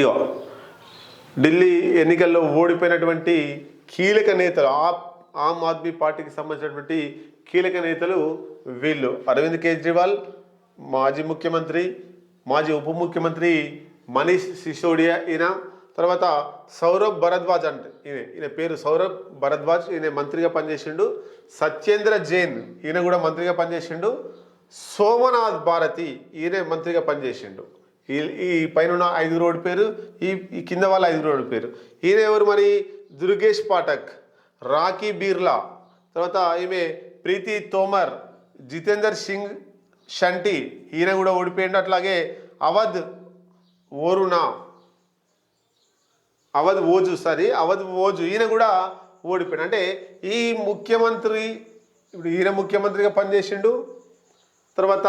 ఇగో ఢిల్లీ ఎన్నికల్లో ఓడిపోయినటువంటి కీలక నేతలు ఆమ్ ఆద్మీ పార్టీకి సంబంధించినటువంటి కీలక నేతలు వీళ్ళు. అరవింద్ కేజ్రీవాల్ మాజీ ముఖ్యమంత్రి మాజీ ఉప ముఖ్యమంత్రి మనీష్ సిసోడియా ఈయన తర్వాత సౌరభ్ భరద్వాజ్ అంటే ఈయన ఈయన పేరు సౌరభ్ భరద్వాజ్ ఈయన మంత్రిగా పనిచేసిండు. సత్యేంద్ర జైన్ ఈయన కూడా మంత్రిగా పనిచేసిండు. సోమనాథ్ భారతి ఈయనే మంత్రిగా పనిచేసిండు. ఈ ఈ పైన ఉన్న ఐదు పేరు ఈ ఈ కింద వాళ్ళ ఐదు ఓడి పేరు. ఈయన ఎవరు మరి? దుర్గేష్ పాఠక్ రాకీ బీర్లా తర్వాత ఈమె ప్రీతి తోమర్ జితేందర్ సింగ్ షంటి ఈయన కూడా ఓడిపోయిండు. అట్లాగే అవధ్ ఓరుణ అవధ్ ఓజు సారీ అవధ్ ఓజు ఈయన కూడా ఓడిపోయాడు. అంటే ఈ ముఖ్యమంత్రి ఇప్పుడు ఈయన ముఖ్యమంత్రిగా పనిచేసిండు తర్వాత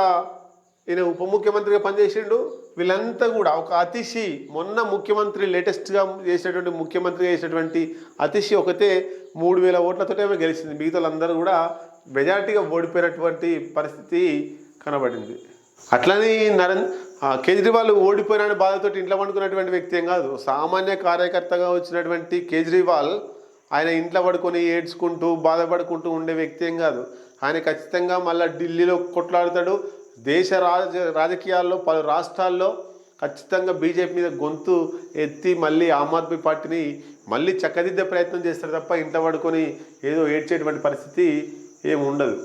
ఈయన ఉప ముఖ్యమంత్రిగా పనిచేసిండు వీళ్ళంతా కూడా ఒక అతిశి మొన్న ముఖ్యమంత్రి లేటెస్ట్గా చేసినటువంటి ముఖ్యమంత్రిగా చేసినటువంటి అతిశి ఒకతే మూడు వేల ఓట్లతోటే ఆమె గెలిచింది. మిగతా కూడా మెజార్టీగా ఓడిపోయినటువంటి పరిస్థితి కనబడింది. అట్లనే నరేంద్ర కేజ్రీవాల్ ఓడిపోయిన బాధతో ఇంట్లో పండుకున్నటువంటి వ్యక్తి ఏం కాదు. సామాన్య కార్యకర్తగా వచ్చినటువంటి కేజ్రీవాల్ ఆయన ఇంట్లో పడుకొని ఏడ్చుకుంటూ బాధపడుకుంటూ ఉండే వ్యక్తి ఏం కాదు. ఆయన ఖచ్చితంగా మళ్ళీ ఢిల్లీలో కొట్లాడతాడు. దేశ రాజ రాజకీయాల్లో పలు రాష్ట్రాల్లో ఖచ్చితంగా బీజేపీ మీద గొంతు ఎత్తి మళ్ళీ ఆమ్ ఆద్మీ పార్టీని మళ్ళీ చక్కదిద్దే ప్రయత్నం చేస్తారు తప్ప ఇంట పడుకొని ఏదో ఏడ్చేటువంటి పరిస్థితి ఏమి ఉండదు